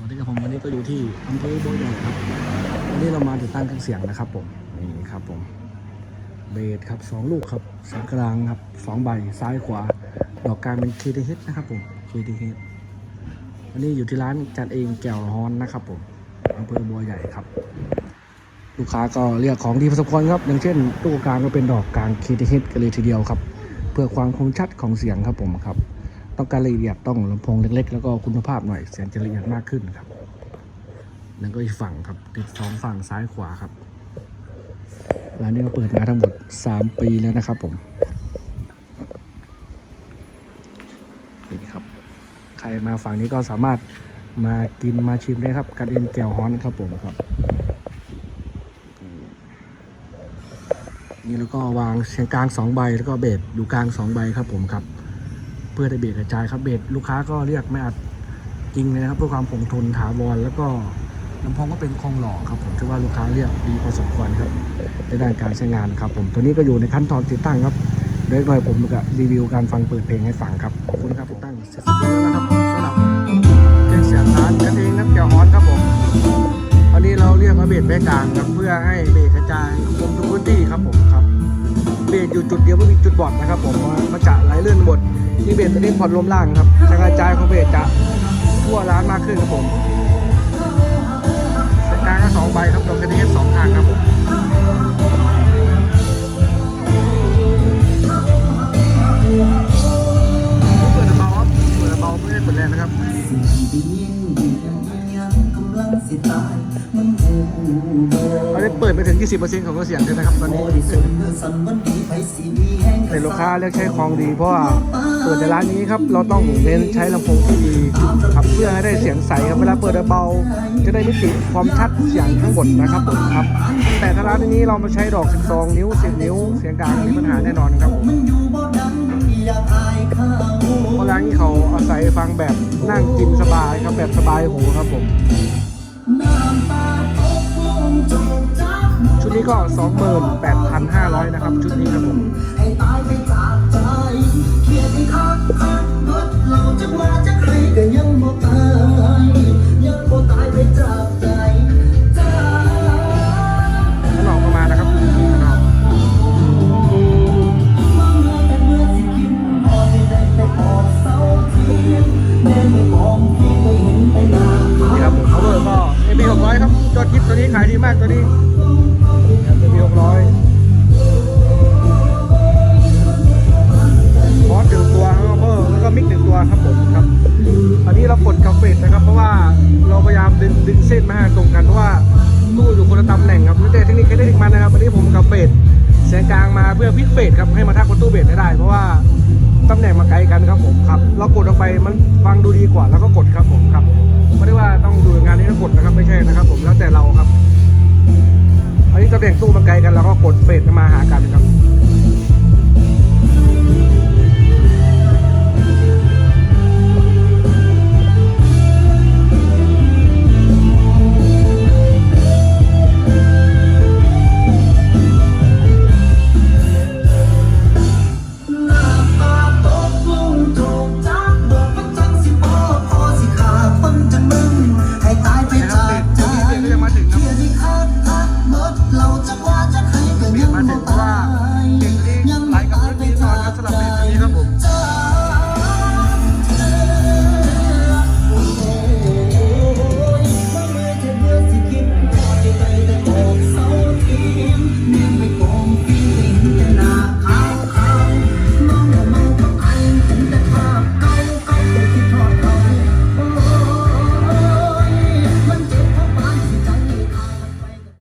สวัสดีครับผมวันนี้ก็อยู่ที่อำเภอบัวใหญ่ครับวันนี้เรามาติดตั้งเครื่องเสียงนะครับผมนี่ครับผมเบสครับสองลูกครับสียกลางครับสองใบซ้ายขวา ดอกกลางเป็น KTH นะครับผม KTH วันนี้อยู่ที่ร้านจัดเองแก้วฮอนนะครับผมอำเภอบัวใหญ่ครับ ลูกค้าก็เรียกของดีพอสมควรครับ อย่างเช่นตู้กลางก็เป็นดอกกลาง KTH กันเลยทีเดียวครับ เพื่อความคมชัดของเสียงครับผมครับ ต้องการละเอียดต้องลำโพงเล็กๆ แล้วก็คุณภาพหน่อยเสียงจะละเอียดมากขึ้นครับนั่นก็อีกฝั่งครับติดสองฝั่งซ้ายขวาครับร้านนี้ก็เปิดมาทั้งหมด 3 ปีแล้วนะครับผมนี่ครับ ใครมาฝั่งนี้ก็สามารถมากินมาชิมได้ครับกันเอ็นแก้วฮ้อนครับผมครับ นี่แล้วก็วางเสียงกลางสองใบแล้วก็เบสอยู่กลางสองใบครับผมครับ พื่อได้เบรกกระจายครับเบรกลูกค้าก็เรียกไม่อัดจริงเลยนะครับเพื่อความคงทนถาวรแล้วก็ลำโพงก็เป็นคงหล่อครับผมถือว่าลูกค้าเรียกดีพอสมควรครับในด้านการใช้งานครับผมตัวนี้ก็อยู่ในขั้นตอนติดตั้งครับเดี๋ยวหน่อยผมจะรีวิวการฟังเปิดเพลงให้ฟังครับขอบคุณครับติดตั้งเสร็จสมบูรณ์แล้วนะครับสำหรับเครื่องเสียงร้านกันเองน้ำแก้วฮอนครับผมตอนนี้เราเรียกว่าเบรกแม่กลางครับเพื่อให้เบรกกระจาย อยู่จุดเดียวไม่มีจุดบอดนะครับผมมันจะไหลเลื่อนหมดที่เบรกตัวนี้ผ่อนลมล่างครับการกระจายของเบรกจะทั่วร้านมากขึ้นครับผมเส้นกลางก็สองใบครับตรงกระดิ่งสองทางครับผมเปิดเบาครับเปิดเบาไม่ได้เปิดแรงนะครับ ตอนนี้เปิดไปถึง 20%ของเครื่องเสียงเลยนะครับตอนนี้เป็นลูกค้าเลือกใช้ของดี เพราะว่าเปิดในร้านนี้ครับ เราต้องเน้นใช้ลำโพงที่ดีครับเพื่อให้ได้เสียงใสครับเวลาเปิดเบาจะได้มิติความชัดเสียงทั้งหมดนะครับผมครับ แต่ถ้าร้านนี้เรามาใช้ดอก 12 นิ้ว 10 นิ้ว เสียงกลางมีปัญหาแน่นอนครับเพราะร้านนี้เขาอาศัยฟังแบบนั่งกินสบายครับแบบสบายหูครับผม ก็ 28,500 นะครับ ชุดนี้ครับผมให้ายไปจากใจเขียนะครับชุดนี้ครับผมทดลองประมาณนะครับครับผมเขาบอกว่าเอพีห็นแต่หน้านี่ครับผมเขาเบอร์ก็ AB 600 ครับยอดฮิตตัวนี้ขายดีมากตัวนี้ ดึงดึงเส้นมาให้ตรงกันเพราะว่าตู้อยู่คนละตำแหน่งครับแล้วแต่เทคนิคแค่เทคนิคมันนะครับวันนี้ผมกับเฟดเสียงกลางมาเพื่อพิกเฟดครับให้มาทักบนตู้เบสให้ได้ เพราะว่าตำแหน่งมาไกลกันครับผมครับเรากดออกไปมันฟังดูดีกว่าแล้วก็กดครับผมครับไม่ได้ว่าต้องดูงานนี้แล้วกดนะครับไม่ใช่นะครับ ผมแล้วแต่เราครับ อันนี้ตำแหน่งตู้มันไกลกันเราก็กดเฟดมาหากันครับ นี้ครับผม